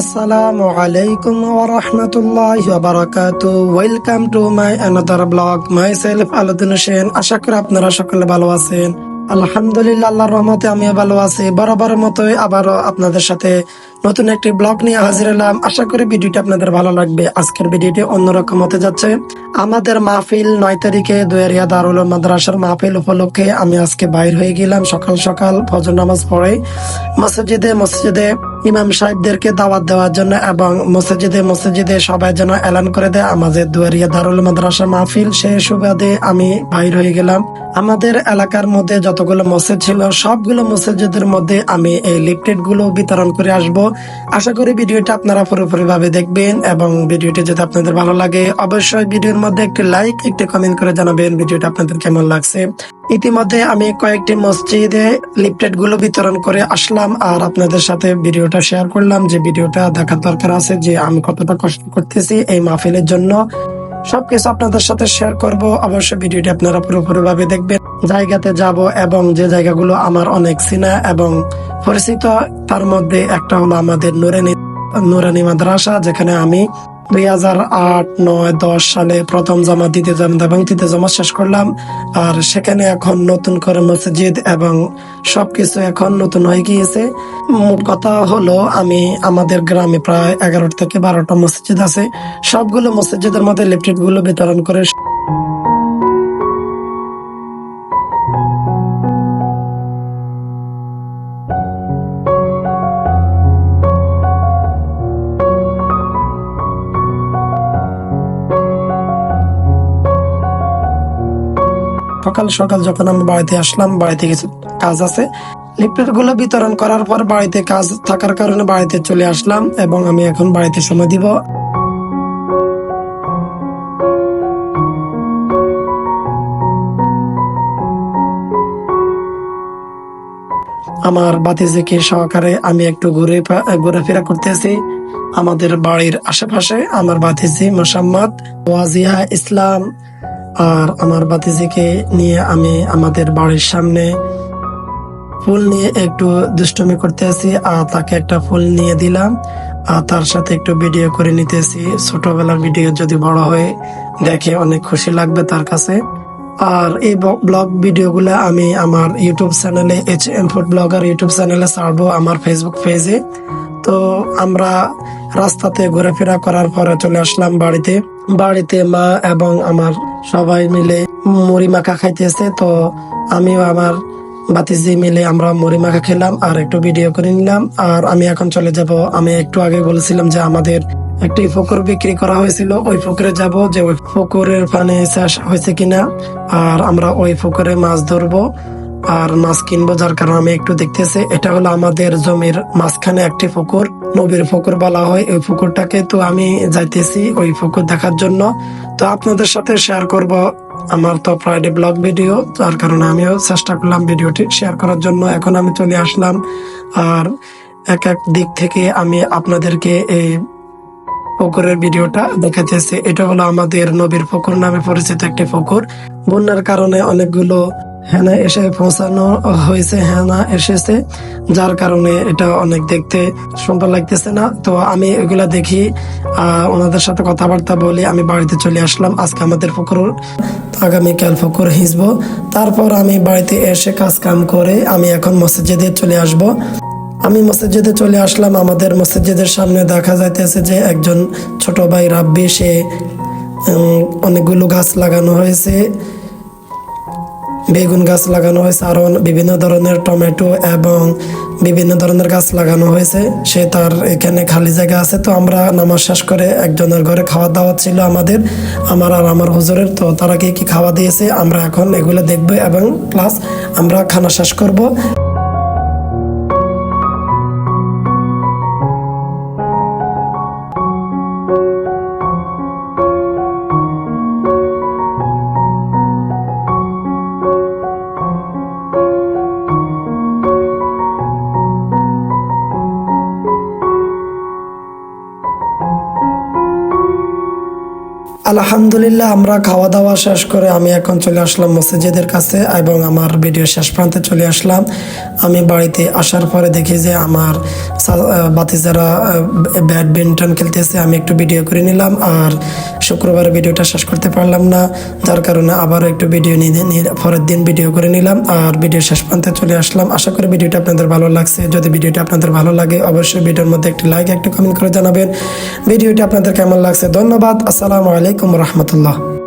আসসালামু আলাইকুম ওয়া রাহমাতুল্লাহি ওয়া বারাকাতু। Welcome to my another blog my self Aladin Hossain. আশা করি আপনারা সকলে ভালো আছেন। আলহামদুলিল্লাহ, আল্লাহর রহমতে আমিও ভালো আছি। বরাবর মতোই আবারও আপনাদের সাথে নতুন একটি ব্লগ নিয়ে হাজির হলাম। আশা করি ভিডিওটি আপনাদের ভালো লাগবে। আজকের ভিডিওটি অন্যরকম হতে যাচ্ছে। আমাদের মাহফিল নয় তারিখে দুয়ারিয়া দারুল মাদ্রাসার মাহফিল উপলক্ষে আমি আজকে বাইর হয়ে গেলাম সকাল সকাল ফজর নামাজ পড়ে। মসজিদে মসজিদে ইমাম সাহেবদেরকে দাওয়াত দেওয়ার জন্য এবং মসজিদে মসজিদে সবাই যেন এলান করে দেয়। আমাদের দুয়ারিয়া দারুল মাদ্রাসা মাহফিল সে সুবাদে আমি বাইর হয়ে গেলাম। আমাদের এলাকার মধ্যে যতগুলো মসজিদ ছিল, সবগুলো মসজিদের মধ্যে আমি এই লিফলেটগুলো বিতরণ করে আসব। আশা করি ভিডিওটা আপনারা পুরোপুরি ভাবে দেখবেন এবং ভিডিওটি যদি আপনাদের ভালো লাগে, অবশ্যই ভিডিওর মধ্যে একটি লাইক একটি কমেন্ট করে জানাবেন ভিডিওটা আপনাদের কেমন লাগছে। ইতিমধ্যে আমি কয়েকটি মসজিদে লিফলেটগুলো বিতরণ করে আসলাম আর আপনাদের সাথে ভিডিওটা শেয়ার করলাম যে ভিডিওটা দেখার দরকার আছে যে আমি কতটা কষ্ট করতেছি এই মাহফিলের জন্য। সবকিছু আপনাদের সাথে শেয়ার করব, অবশ্যই ভিডিওটি আপনারা পুরোপুরি ভাবে দেখবেন। জায়গাতে যাব এবং যে জায়গাগুলো আমার অনেক চিনা এবং পরিচিত, তার মধ্যে একটা হলো আমাদের নুরানি নুরানি মাদ্রাসা, যেখানে আমি দুই হাজার আট, নয়, দশ সালে প্রথম জমা দ্বিতীয় জমা এবং তৃতীয় জমা শেষ করলাম। আর সেখানে এখন নতুন করে মসজিদ এবং সবকিছু এখন নতুন হয়ে গিয়েছে। মোট কথা হলো, আমি আমাদের গ্রামে প্রায় এগারো থেকে বারোটা মসজিদ আছে। সবগুলো মসজিদের মধ্যে লিফলেটগুলো বিতরণ করে সকাল সকাল যখন আমি বাড়িতে আসলাম, বাড়িতে কিছু কাজ আছে। লিফলেটগুলো বিতরণ করার পর বাড়িতে কাজ থাকার কারণে বাড়িতে চলে আসলাম এবং আমি এখন বাড়িতে সময় দিব। আমার বাতিজিকে সহকারে আমি একটু ঘুরে ঘোরাফেরা করতেছি। আমাদের বাড়ির আশেপাশে আমার বাতিজি মোসাম্মদ, ওয়াজিয়া, ইসলাম আর আমার বাতিজিকে নিয়ে আমি আমাদের বাড়ির সামনে ফুল নিয়ে একটু দুষ্টুমি করতেছি আর তাকে একটা ফুল নিয়ে দিলাম, আর তার সাথে একটু ভিডিও করে নিতেছি ছোটবেলার ভিডিও যদি বড় হয়ে, দেখে অনেক খুশি লাগবে তার কাছে। আর এই ব্লগ ভিডিওগুলো আমি আমার ইউটিউব চ্যানেলে H M food blogger YouTube চ্যানেলে ছাড়বো আমার ফেসবুক পেজে তো আমরা রাস্তাতে ঘোরাফেরা করার পরে চলে আসলাম বাড়িতে। বাড়িতে মা এবং আমার সবাই মিলে মুড়ি মাখা খাইতেছে। তো আমিও আমার বাতিজি মিলে আমরা মুড়ি মাখা খেলাম আর একটু ভিডিও করে নিলাম। আর আমি এখন চলে যাব। আমি একটু আগে বলেছিলাম যে আমাদের একটি পুকুর বিক্রি করা হয়েছিল। ওই পুকুরে যাব যে ওই পুকুরের পানি শেষ হয়েছে কিনা। আর আমরা ওই পুকুরে মাছ ধরবো। আর মাছ কিনবো যার কারণে আমি একটু দেখতেছি। এটা হলো আমাদের জমির মাঝখানে একটি পুকুর। নবীর পুকুর বলা হয়। ওই পুকুরটাকে তো আমি যাইতেছি ওই পুকুর দেখার জন্য। তো আপনাদের সাথে শেয়ার করব আমার তো ফ্রাইডে ব্লগ ভিডিও যার কারণে আমিও চেষ্টা করলাম ভিডিওটি শেয়ার করার জন্য। এখন আমি চলে আসলাম। আর এক এক দিক থেকে আমি আপনাদেরকে এই পুকুরের ভিডিওটা দেখাতেছে এটা হলো আমাদের নবীর পুকুর নামে পরিচিত একটি পুকুর। বন্যার কারণে অনেকগুলো হেনা এসে পৌঁছানো হয়েছে। হেনা এসেছে, যার কারণে এটা অনেক দেখতে সুন্দর লাগতেছে না। তো আমি এগুলা দেখি ওনাদের সাথে কথাবার্তা বলি, আমি বাড়িতে চলে আসলাম আজকে আমাদের পুকুর, আগামীকাল পুকুর হিসবো তারপর আমি বাড়িতে এসে কাজ কাম করে আমি এখন মসজিদে চলে আসব। আমি মসজিদে চলে আসলাম, আমাদের মসজিদের সামনে দেখা যাইতেছে যে একজন ছোট ভাই রাব্বি, সে অনেকগুলো গাছ লাগানো হয়েছে। বেগুন গাছ লাগানো হয়েছে, আরও বিভিন্ন ধরনের টমেটো এবং বিভিন্ন ধরনের গাছ লাগানো হয়েছে। সে তার এখানে খালি জায়গা আছে। তো আমরা নামাজ শেষ করে একজনের ঘরে খাওয়া দাওয়া ছিল আমাদের, আমার আর আমার হুজুরের। তো তারা কি কি খাওয়া দিয়েছে, আমরা এখন এগুলো দেখব এবং প্লাস আমরা খানা শেষ করব। আলহামদুলিল্লাহ, আমরা খাওয়া দাওয়া শেষ করে আমি এখন চলে আসলাম মসজিদের কাছে এবং আমার ভিডিও শেষ প্রান্তে চলে আসলাম। আমি বাড়িতে আসার পরে দেখি যে আমার বাতিজারা ব্যাডমিন্টন খেলতেছে, আমি একটু ভিডিও করে নিলাম। আর শুক্রবার ভিডিওটা শেষ করতে পারলাম না। যার কারণে আবারও একটু ভিডিও নিয়ে পরের দিন ভিডিও করে নিলাম। আর ভিডিও শেষ প্রান্তে চলে আসলাম। আশা করি ভিডিওটা আপনাদের ভালো লাগছে। যদি ভিডিওটা আপনাদের ভালো লাগে, অবশ্যই ভিডিওর মধ্যে একটি লাইক একটু কমেন্ট করে জানাবেন। ভিডিওটি আপনাদের কেমন লাগছে? ধন্যবাদ। আসসালামু আলাইকুম রহমতুল্লাহ।